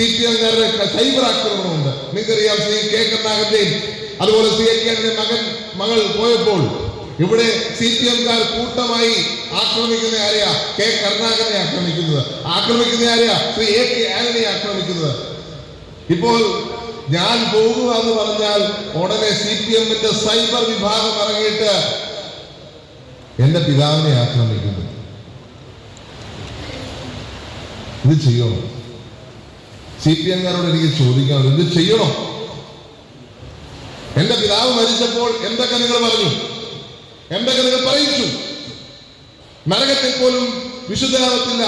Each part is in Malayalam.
C cyber ആക്രമണമുണ്ട്. നിങ്ങൾക്കറിയാം ശ്രീ കെ കരുണാകരന്റെയും അതുപോലെ സി എ കെയുടെ മകൻ മകൾ പോയപ്പോൾ ഇവിടെ സി പി എംകാർ കൂട്ടമായി ആക്രമിക്കുന്ന ആരെയാ? കെ കരുണാകരനെ ആക്രമിക്കുന്നത്. ആക്രമിക്കുന്ന ആരെയാ? ശ്രീ എ കെ ആന്റണിയെ ആക്രമിക്കുന്നത്. ഇപ്പോൾ ഞാൻ പോകുക എന്ന് പറഞ്ഞാൽ ഉടനെ സി പി എമ്മിന്റെ സൈബർ വിഭാഗം ഇറങ്ങിയിട്ട് എന്റെ പിതാവിനെ ആക്രമിക്കുന്നു. ഇത് ചെയ്യണോ സി പി എംകാരോട് എനിക്ക് ചോദിക്കാം ഇത് ചെയ്യണോ? എന്റെ പിതാവ് മരിച്ചപ്പോൾ എന്തൊക്കെ നിങ്ങൾ പറഞ്ഞു? എന്തൊക്കെ നിങ്ങൾ പറയിച്ചു? നരകത്തിൽ പോലും വിശുദ്ധനാവത്തില്ല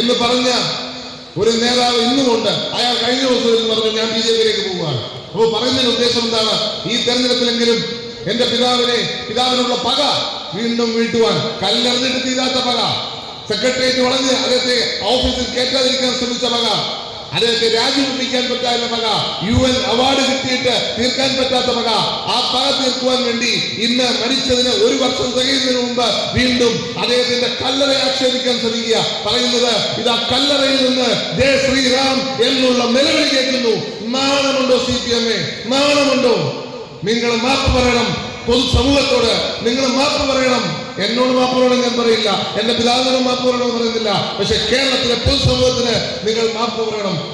എന്ന് പറഞ്ഞ ഒരു നേതാവ് ഇന്നുമുണ്ട്. അയാൾ കഴിഞ്ഞ ദിവസം പറഞ്ഞു ഞാൻ ബി ജെ പിയിലേക്ക് പോവുകയാണ്. അപ്പോൾ പറയുന്നതിന് ഉദ്ദേശം എന്താണ്? ഈ തെരഞ്ഞെടുപ്പിലെങ്കിലും എന്റെ പിതാവിനെ പിതാവിനുള്ള പക വീണ്ടും വീട്ടുവാൻ. കല്ലെറിഞ്ഞിട്ട് തീരാത്ത പക. സെക്രട്ടേറിയറ്റ് വളഞ്ഞ് അദ്ദേഹത്തെ ഓഫീസിൽ കയറ്റാതിരിക്കാൻ ശ്രമിച്ച പക. അദ്ദേഹത്തെ രാജിവെപ്പിക്കാൻ പറ്റാത്ത പക യു എൻ അവാർഡ് കിട്ടിയിട്ട് തീർക്കാൻ പറ്റാത്ത പക ആ പക തീർക്കുവാൻ വേണ്ടി ഇന്ന് മരിച്ചതിന് ഒരു വർഷം തികയുന്നതിന് മുമ്പ് വീണ്ടും അദ്ദേഹത്തിന്റെ കല്ലറ ആക്ഷേപിക്കാൻ ശ്രമിക്കുക. പറയുന്നത് ഇതാ കല്ലറയിൽ നിന്ന് ജയ ശ്രീറാം എന്നുള്ള നിലവിളി കേൾക്കുന്നു. നാണമുണ്ടോ സി പി എം എ? നാണമുണ്ടോ? നിങ്ങൾ മാപ്പ് പറയണം പൊതുസമൂഹത്തോട്. നിങ്ങൾ മാപ്പ് പറയണം. എന്നോട് മാപ്പ് പറയണം ഞാൻ പറയില്ല. എന്റെ പിതാവിനോട് മാപ്പ് പറയണമെന്ന് പറയുന്നില്ല. പക്ഷെ കേരളത്തിലെ പൊതുസമൂഹത്തിന് നിങ്ങൾ മാപ്പ് പറയണം.